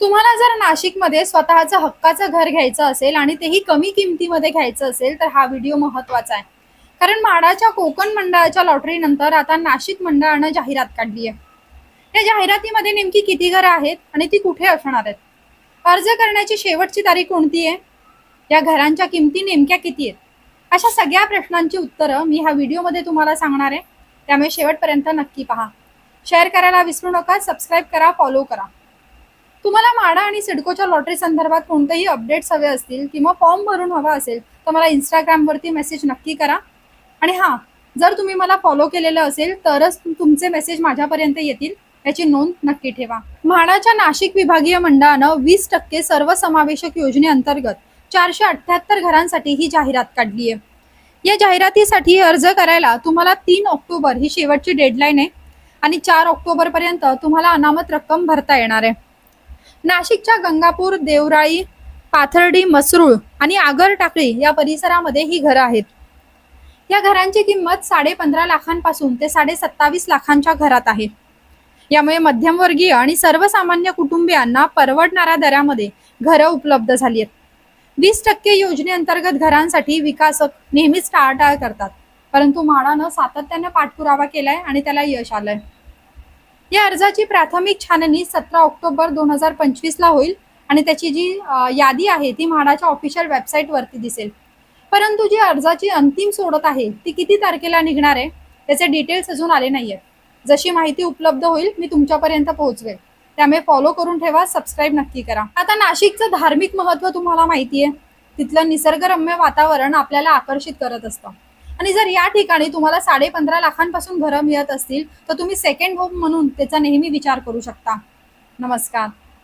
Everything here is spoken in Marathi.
तुम्हाला जर नाशिकमध्ये स्वतःचं हक्काचं घर घ्यायचं असेल आणि तेही कमी किमतीमध्ये घ्यायचं असेल तर हा व्हिडिओ महत्त्वाचा आहे. कारण माडाच्या कोकण मंडळाच्या लॉटरीनंतर आता नाशिक मंडळानं जाहिरात काढली आहे. या जाहिरातीमध्ये नेमकी किती घरं आहेत आणि ती कुठे असणार आहेत? अर्ज करण्याची शेवटची तारीख कोणती आहे? या घरांच्या किमती नेमक्या किती आहेत? अशा सगळ्या प्रश्नांची उत्तरं मी ह्या व्हिडिओमध्ये तुम्हाला सांगणार आहे. त्यामुळे शेवटपर्यंत नक्की पहा. शेअर करायला विसरू नका सबस्क्राईब करा फॉलो करा. तुम्हाला माडा आणि सिडकोच्या लॉटरी संदर्भात कोणतेही अपडेट्स हवे असतील किंवा फॉर्म भरून हवा असेल तर मला इंस्टाग्रामवरती मेसेज नक्की करा. आणि हां जर तुम्ही मला फॉलो केलेलं असेल तरच तुमचे मेसेज माझ्यापर्यंत येतील याची नोंद नक्की ठेवा. म्हाडाच्या नाशिक विभागीय मंडळानं वीस टक्के सर्वसमावेशक योजनेअंतर्गत चारशे अठ्ठ्याहत्तर घरांसाठी ही जाहिरात काढली आहे. या जाहिरातीसाठी अर्ज करायला तुम्हाला तीन ऑक्टोबर ही शेवटची डेडलाईन आहे आणि चार ऑक्टोबरपर्यंत तुम्हाला अनामत रक्कम भरता येणार आहे. नाशिकच्या गंगापूर देवराई पाथर्डी मसरूळ आणि आगर टाकळी या परिसरामध्ये ही घरं आहेत. या घरांची किंमत साडे पंधरा लाखांपासून ते साडे सत्तावीस लाखांच्या घरात आहे. यामुळे मध्यमवर्गीय आणि सर्वसामान्य कुटुंबियांना परवडणाऱ्या दरामध्ये घरं उपलब्ध झाली आहेत. वीस टक्के योजनेअंतर्गत घरांसाठी विकासक नेहमीच टाळाटाळ करतात. परंतु म्हाडानं सातत्याने पाठपुरावा केलाय आणि त्याला यश आलंय. या अर्जाची प्राथमिक छाननी सतरा ऑक्टोबर दोन हजार पंचवीसला होईल आणि त्याची जी यादी आहे ती म्हाडाच्या ऑफिशियल वेबसाईटवरती दिसेल. परंतु जी अर्जाची अंतिम सोडत आहे ती किती तारखेला निघणार आहे त्याचे डिटेल्स अजून आले नाहीये जशी माहिती उपलब्ध होईल मी तुमच्यापर्यंत पोहोचवेल. त्यामुळे फॉलो करून ठेवा सबस्क्राईब नक्की करा. आता नाशिकचं धार्मिक महत्त्व तुम्हाला माहिती आहे तिथलं निसर्गरम्य वातावरण आपल्याला आकर्षित करत असतं. आणि जर या ठिकाणी तुम्हाला साडे पंधरा लाखांपासून घरं मिळत असतील तर तुम्ही सेकंड होम म्हणून त्याचा नेहमी विचार करू शकता. नमस्कार.